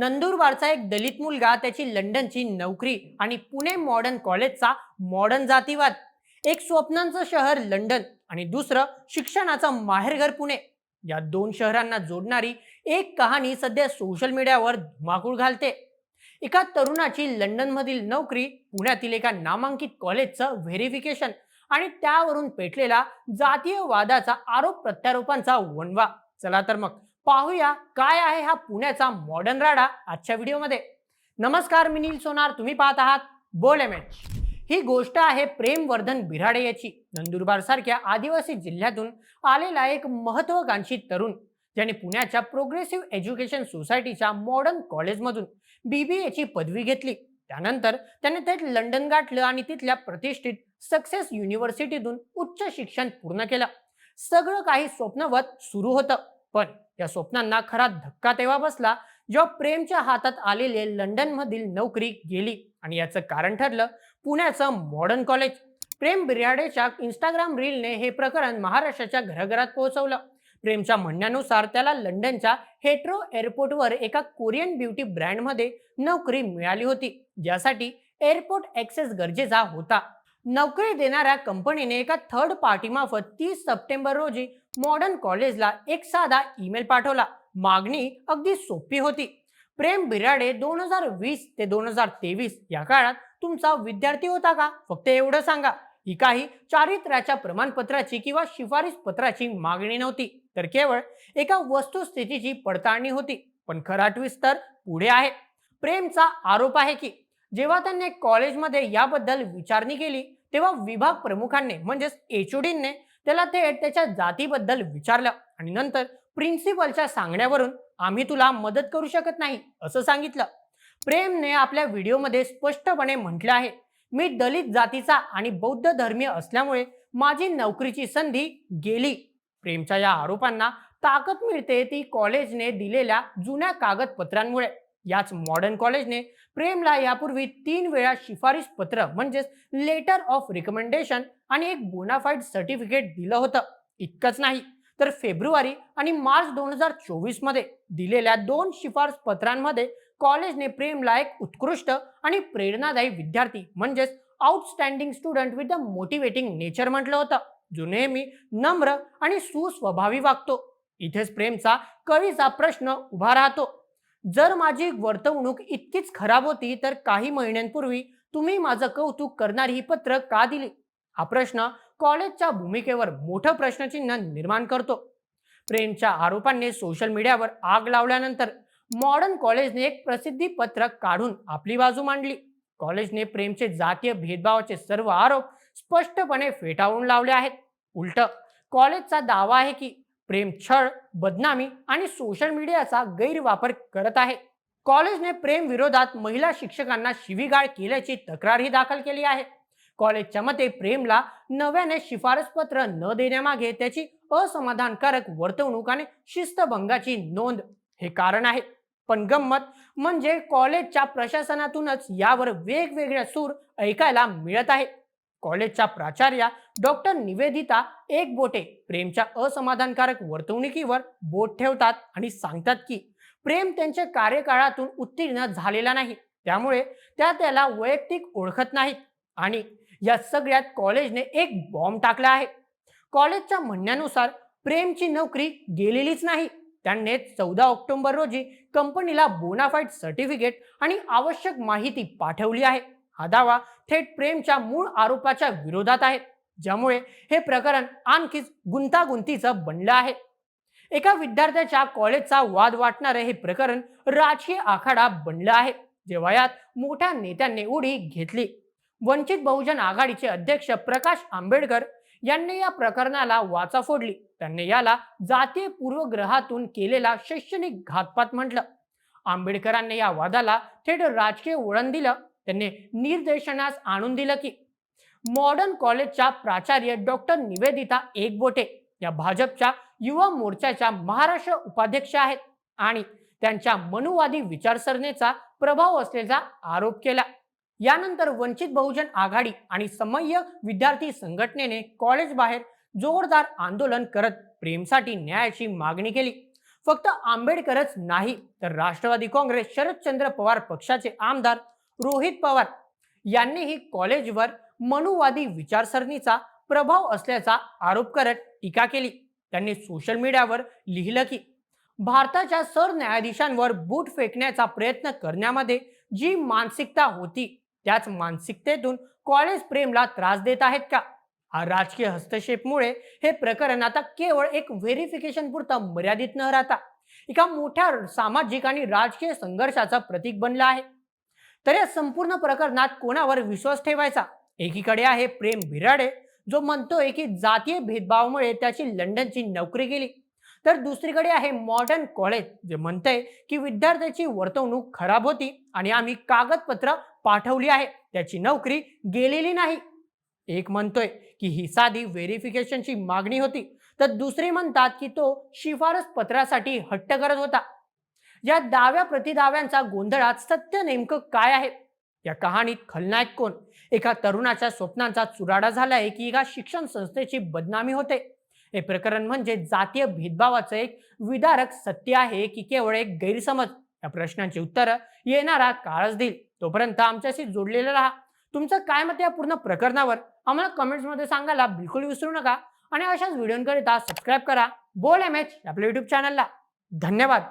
नंदुरबारचा एक दलित मुलगा त्याची लंडनची नोकरी आणि पुणे मॉडर्न कॉलेजचा मॉडर्न जातीवाद. एक स्वप्नांचं शहर लंडन आणि दुसरं शिक्षणाचं माहेरघर पुणे. या दोन शहरांना जोडणारी एक कहाणी सध्या सोशल मीडियावर धुमाकूळ घालते. एका तरुणाची लंडनमधील नोकरी पुण्यातील एका नामांकित कॉलेजचं व्हेरिफिकेशन आणि त्यावरून पेटलेला जातीयवादाचा आरोप प्रत्यारोपांचा वणवा. चला तर मग पाहूया काय आहे हा पुण्याचा मॉडर्न राडा आजच्या व्हिडिओमध्ये नमस्कार मी नील सोनार. तुम्ही पाहत आहात बोल एम एच. ही गोष्ट आहे प्रेमवर्धन बिराडे याची. नंदुरबार सारख्या आदिवासी जिल्ह्यातून आलेला एक महत्वाकांक्षी तरुण ज्याने पुण्याच्या प्रोग्रेसिव्ह एज्युकेशन सोसायटीच्या मॉडर्न कॉलेजमधून बीबीएची पदवी घेतली. त्यानंतर त्याने थेट लंडन गाठलं आणि तिथल्या प्रतिष्ठित सक्सेस युनिव्हर्सिटीतून उच्च शिक्षण पूर्ण केलं. सगळं काही स्वप्नवत सुरू होतं पण या स्वप्नांना खरा धक्का तेव्हा बसला जेव्हा प्रेमच्या हातात आलेले लंडन मधील नोकरी गेली. आणि याचं कारण ठरलं पुण्याचं मॉडर्न कॉलेज प्रेम बिर्याडेच्या इंस्टाग्राम रीलने हे प्रकरण महाराष्ट्राच्या घराघरात पोहोचवलं. प्रेमच्या म्हणण्यानुसार त्याला लंडनच्या हेट्रो एअरपोर्टवर एका कोरियन ब्युटी ब्रँडमध्ये नोकरी मिळाली होती ज्यासाठी एअरपोर्ट ऍक्सेस गरजेचा होता. नोकरी देणाऱ्या कंपनीने एका थर्ड पार्टीमार्फत तीस सप्टेंबर रोजी मॉडर्न कॉलेजला एक साधा ईमेल पाठवला. मागणी अगदी सोपी होती. प्रेम बिराडे दोन हजार वीस ते दोन हजार तेवीस या काळात तुमचा विद्यार्थी होता का? फक्त एवढं सांगा. ही काही चारित्र्याच्या प्रमाणपत्राची किंवा शिफारस पत्राची मागणी नव्हती. तर केवळ एका वस्तुस्थितीची पडताळणी होती. पण खरा ट्विस्ट तर पुढे आहे. प्रेमचा आरोप आहे की जेव्हा त्यांनी कॉलेजमध्ये याबद्दल विचारणी केली तेव्हा विभाग प्रमुखांनी म्हणजेच एचओडींनी त्याला थेट त्याच्या जातीबद्दल विचारलं आणि नंतर प्रिन्सिपलच्या सांगण्यावरून आम्ही तुला मदत करू शकत नाही असं सांगितलं. प्रेमने आपल्या व्हिडिओमध्ये स्पष्टपणे म्हटलं आहे मी दलित जातीचा आणि बौद्ध धर्मीय असल्यामुळे माझी नोकरीची संधी गेली. प्रेमच्या या आरोपांना ताकद मिळते ती कॉलेजने दिलेल्या जुन्या कागदपत्रांमुळे. याच मॉडर्न कॉलेजने प्रेमला यापूर्वी तीन वेळा शिफारस पत्र म्हणजेच लेटर ऑफ रिकमेंडेशन आणि एक बोनाफाईड सर्टिफिकेट दिलं होतं. इतकंच नाही तर फेब्रुवारी आणि मार्च दोन हजार चोवीसमध्ये दिलेल्या दोन शिफारस पत्रांमध्ये कॉलेजने प्रेमला एक उत्कृष्ट आणि प्रेरणादायी विद्यार्थी म्हणजेच outstanding student with the motivating nature म्हटलं होतं. जो नेहमी नम्र आणि सुस्वभावी वागतो. इथेच प्रेमचा कवीचा प्रश्न उभा राहतो. जर माझी वर्तवणूक इतकीच खराब होती तर काही महिन्यांपूर्वी तुम्ही माझं कौतुक करणारी ही पत्र का दिली? हा प्रश्न कॉलेजच्या भूमिकेवर मोठं प्रश्नचिन्ह निर्माण करतो. प्रेमच्या आरोपांनी सोशल मीडियावर आग लावल्यानंतर मॉडर्न कॉलेजने एक प्रसिद्धी पत्रक काढून आपली बाजू मांडली. कॉलेजने प्रेमचे जातीय भेदभावाचे सर्व आरोप स्पष्टपणे फेटाळून लावले आहेत. उलट कॉलेजचा दावा आहे की प्रेम छळ बदनामी आणि सोशल मीडियाचा गैरवापर करत आहे. कॉलेजने प्रेम विरोधात महिला शिक्षकांना शिवीगाळ केल्याची तक्रारही दाखल केली आहे. कॉलेजच्या मते प्रेमला नव्याने शिफारस पत्र न देण्यामागे त्याची असमाधानकारक वर्तवणूक आणि शिस्तभंगाची नोंद हे कारण आहे. पण गंमत म्हणजे कॉलेजच्या प्रशासनातूनच यावर वेगवेगळ्या सूर ऐकायला मिळत आहे. कॉलेजच्या प्राचार्या डॉक्टर निवेदिता एक बोटे प्रेमच्या असमाधानकारक वर्तवणुकीवर बोट ठेवतात आणि सांगतात की प्रेम त्यांच्या कार्यकाळातून उत्तीर्ण झालेला नाही. त्यामुळे त्या त्याला वैयक्तिक ओळखत नाहीत. आणि या सगळ्यात कॉलेजने एक बॉम्ब टाकला आहे. कॉलेजच्या म्हणण्यानुसार प्रेमची नोकरी गेलेलीच नाही. त्यांनी चौदा ऑक्टोबर रोजी कंपनीला बोनाफाईड सर्टिफिकेट आणि आवश्यक माहिती पाठवली आहे. हा दावा थेट प्रेमच्या मूळ आरोपाच्या विरोधात आहे ज्यामुळे हे प्रकरण आणखीच गुंतागुंतीचं बनलं आहे. एका विद्यार्थ्याच्या कॉलेजचा वाद वाटणारं हे प्रकरण राजकीय आखाडा बनलं आहे जेव्हा यात मोठ्या नेत्यांनी उडी घेतली. वंचित बहुजन आघाडीचे अध्यक्ष प्रकाश आंबेडकर यांनी या प्रकरणाला वाचा फोडली. त्यांनी याला जातीय पूर्वग्रहातून केलेला शैक्षणिक घातपात म्हटलं. आंबेडकरांनी या वादाला थेट राजकीय वळण दिलं. त्यांनी निर्देशनास आणून दिलं की मॉडर्न कॉलेजच्या प्राचार्य डॉक्टर निवेदिता एकबोटे या भाजपच्या युवा मोर्चाच्या महाराष्ट्र उपाध्यक्ष आहेत आणि त्यांच्या मनुवादी विचारसरणीचा प्रभाव असल्याचा आरोप केला. यानंतर वंचित बहुजन आघाडी आणि समय्य विद्यार्थी संघटनेने कॉलेज बाहेर जोरदार आंदोलन करत प्रेमसाठी न्यायाची मागणी केली. फक्त आंबेडकरच नाही तर राष्ट्रवादी काँग्रेस शरदचंद्र पवार पक्षाचे आमदार रोहित पवार यांनीही कॉलेजवर मनुवादी विचारसरणीचा प्रभाव असल्याचा आरोप करत टीका केली. त्यांनी सोशल मीडियावर लिहिलं की भारताच्या सरन्यायाधीशांवर बूट फेकण्याचा प्रयत्न करण्यामध्ये जी मानसिकता होती त्याच मानसिकतेतून कॉलेज प्रेमला त्रास देत आहेत का? हा राजकीय हस्तक्षेपमुळे हे प्रकरण आता केवळ एक व्हेरिफिकेशन पुरता मर्यादित न राहता एका मोठ्या सामाजिक आणि राजकीय संघर्षाचं प्रतीक बनलं आहे. तर या संपूर्ण प्रकरणात कोणावर विश्वास ठेवायचा? एकीकडे आहे प्रेम भिराडे जो म्हणतोय की जातीय भेदभावामुळे त्याची लंडनची नोकरी गेली. तर दुसरीकडे आहे मॉडर्न कॉलेज जे म्हणतंय की विद्यार्थ्याची वर्तवणूक खराब होती आणि आम्ही कागदपत्र पाठवली आहे त्याची नोकरी गेलेली नाही. एक म्हणतोय की ही साधी व्हेरिफिकेशनची मागणी होती. तर दुसरे म्हणतात की तो शिफारस पत्रासाठी हट्ट करत होता. या दाव्या प्रतिदाव्यांचा गोंधळात सत्य नेमकं काय आहे? या कहाणीत खलनायक कोण? एका तरुणाच्या स्वप्नांचा चुराडा झालाय. की एका शिक्षण संस्थेची बदनामी होते. हे प्रकरण म्हणजे जातीय भेदभावाचं एक विदारक सत्य आहे की केवळ एक गैरसमज? या प्रश्नांची उत्तरं येणारा काळच देईल. तोपर्यंत आमच्याशी जोडलेलं राहा. तुमचं काय मत या पूर्ण प्रकरणावर? आम्हाला कमेंट्समध्ये सांगायला बिलकुल विसरू नका. आणि अशाच व्हिडिओकरिता सबस्क्राईब करा. बोल एम एच आपल्या युट्यूब चॅनलला धन्यवाद.